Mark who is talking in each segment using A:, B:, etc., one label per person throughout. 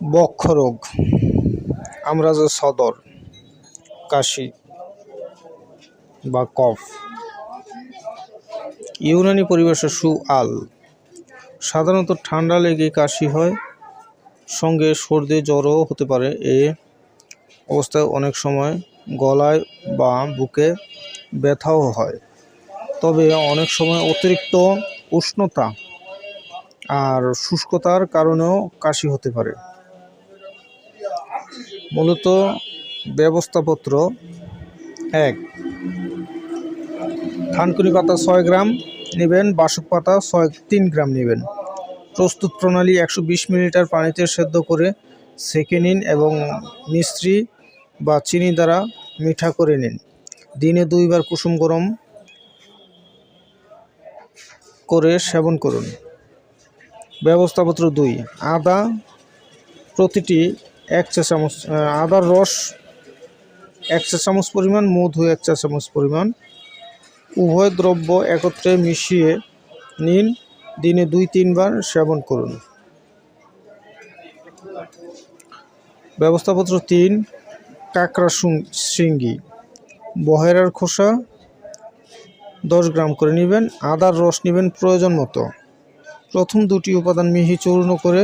A: বক্ষরোগ আমরা যে সদর, কাশি বা কফ। ইউনানি পরিবেশে সু আল সাধারণত ঠান্ডা লেগে কাশি হয়, সঙ্গে সর্দি জ্বরও হতে পারে। এ অবস্থায় অনেক সময় গলায় বা বুকে ব্যথাও হয়। তবে অনেক সময় অতিরিক্ত উষ্ণতা আর শুষ্কতার কারণেও কাশি হতে পারে। মূলত ব্যবস্থাপত্র এক। থানকুনি পাতা ছয় গ্রাম নেবেন, বাসক পাতা ছয়, তিন গ্রাম নেবেন। প্রস্তুত প্রণালী একশো বিশ মিলিলিটার পানিতে সেদ্ধ করে সেঁকে নিন এবং মিশ্রি বা চিনি দ্বারা মিঠা করে নিন। দিনে দুইবার কুসুম গরম করে সেবন করুন। ব্যবস্থাপত্র দুই। আদা প্রতিটি এক চা চামচ আদার রস, এক চা চামচ পরিমাণ, মধু এক চা চামচ পরিমাণ। উভয় দ্রব্য একত্রে মিশিয়ে নিন, দিনে দুই, তিনবার সেবন করুন। ব্যবস্থাপত্র তিন, কাঁকড়া শিঙ্গি। বহেরার খোসা, দশ গ্রাম করে নেবেন। আদার রস নেবেন প্রয়োজন মতো। প্রথম দুটি উপাদান মিহি চূর্ণ করে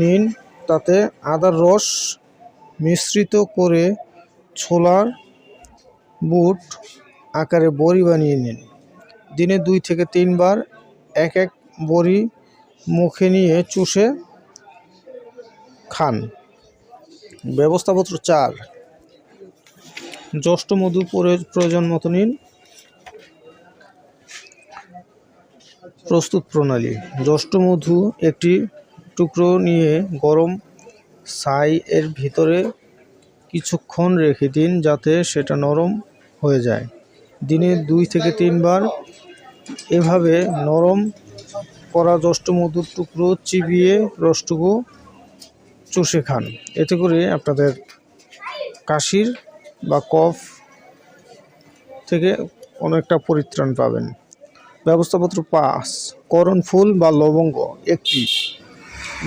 A: নিন। তাতে আদার রস মিশ্রিত করে ছোলার বুট আকারে বড়ি বানিয়ে নিন। দিনে দুই থেকে তিনবার এক এক বড়ি মুখে নিয়ে চুষে খান। ব্যবস্থাপত্র চার। জ্যৈষ্ঠ মধু প্রয়- প্রয়োজন মতো নিন। প্রস্তুত প্রণালী। জ্যৈষ্ঠ মধু একটি টুকরো নিয়ে গরম ছাই এর ভিতরে কিছুক্ষণ রেখে দিন যাতে সেটা নরম হয়ে যায়। দিনে দুই থেকে তিনবার এভাবে নরম করা মধুর টুকরো চিবিয়ে রসটুকু চুষে খান। এতে করে আপনাদের কাশির বা কফ থেকে অনেকটা পরিত্রাণ পাবেন। ব্যবস্থাপত্র পাঁচ করণ ফুল বা লবঙ্গ একটি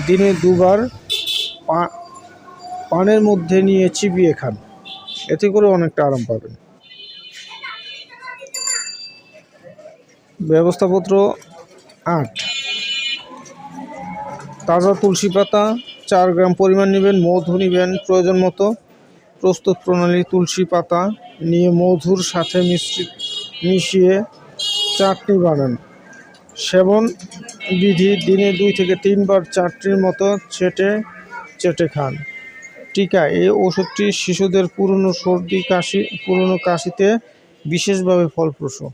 A: দিনে দুবার পানের মধ্যে নিয়ে চিবিয়ে খান। এতে করে অনেকটা আরাম পাবেন। ব্যবস্থাপত্র আট। তাজা তুলসী পাতা, চার গ্রাম পরিমাণ নেবেন, মধু নেবেন প্রয়োজন মতো। প্রস্তুত প্রণালী তুলসী পাতা নিয়ে মধুর সাথে মিশ্রিত মিশিয়ে চাটনি বানান। সেবন বিধি দিনে দুই থেকে তিনবার চারটির মতো চেটে চেটে খান। টিকা, এই ওষুধটি শিশুদের পুরনো সর্দি, কাশি, পুরনো কাশিতে বিশেষভাবে ফলপ্রসূ।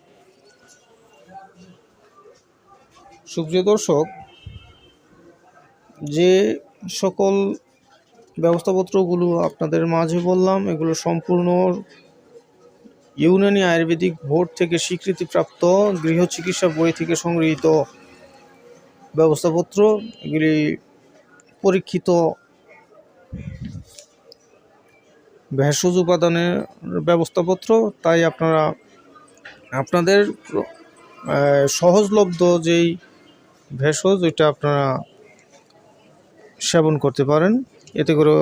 A: সুপ্রিয় দর্শক, যে সকল ব্যবস্থাপত্রগুলো আপনাদের মাঝে বললাম, এগুলো সম্পূর্ণ ইউনানি আয়ুর্বেদিক বোর্ড থেকে স্বীকৃতিপ্রাপ্ত গৃহ চিকিৎসা বই থেকে সংগৃহীত। ব্যবস্থাপত্র, এগুলি পরীক্ষিত ভেষজ উপাদানের ব্যবস্থাপত্র, তাই আপনারা, আপনাদের সহজলব্ধ যেই ভেষজ, ওইটা আপনারা সেবন করতে পারেন। এতে করে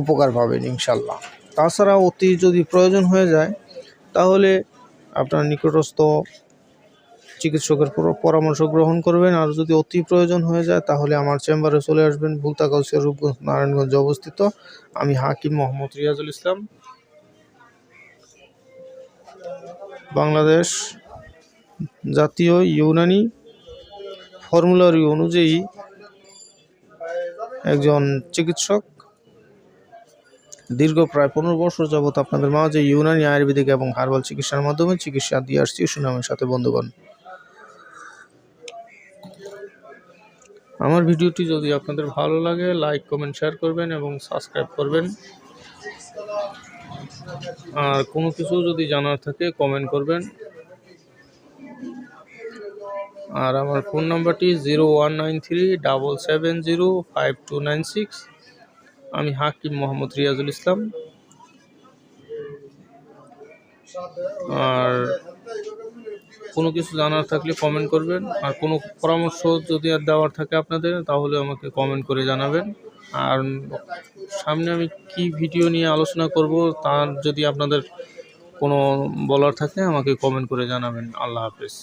A: উপকার পাবেন ইনশাল্লাহ তাছাড়া অতি যদি প্রয়োজন হয়ে যায়, তাহলে আপনার নিকটস্থ চিকিৎসকের পরামর্শ গ্রহণ করবেন। আর যদি অতি প্রয়োজন হয়ে যায়, তাহলে আমার চেম্বারে চলে আসবেন। ভুলতাগাউসিয়া রূপগঞ্জ নারায়ণগঞ্জে অবস্থিত। আমি হাকিম মোহাম্মদ রিয়াজুল ইসলাম। বাংলাদেশ জাতীয় ইউনানি ফর্মুলারি অনুযায়ী একজন চিকিৎসক দীর্ঘ প্রায় পনেরো বছর যাবত আপনাদের মাঝে ইউনানি আয়ুর্বেদিক এবং হার্বাল চিকিৎসার মাধ্যমে চিকিৎসা দিয়ে আসছি। সুনামের সাথে বন্ধুগণ। আমার ভিডিওটি যদি আপনাদের ভালো লাগে লাইক কমেন্ট শেয়ার করবেন এবং সাবস্ক্রাইব করবেন। আর কোনো কিছু যদি জানার থাকে কমেন্ট করবেন। আর আমার ফোন নাম্বারটি zero one nine three double seven zero five two nine six আমি হাকিম মোহাম্মদ রিয়াজুল ইসলাম। আর কোনো কিছু জানার থাকলে কমেন্ট করবেন। আর কোনো পরামর্শ যদি আর দেওয়ার থাকে আপনাদের, তাহলে আমাকে কমেন্ট করে জানাবেন। আর সামনে আমি কি ভিডিও নিয়ে আলোচনা করব, তার যদি আপনাদের কোনো বলার থাকে, আমাকে কমেন্ট করে জানাবেন। আল্লাহ হাফেজ।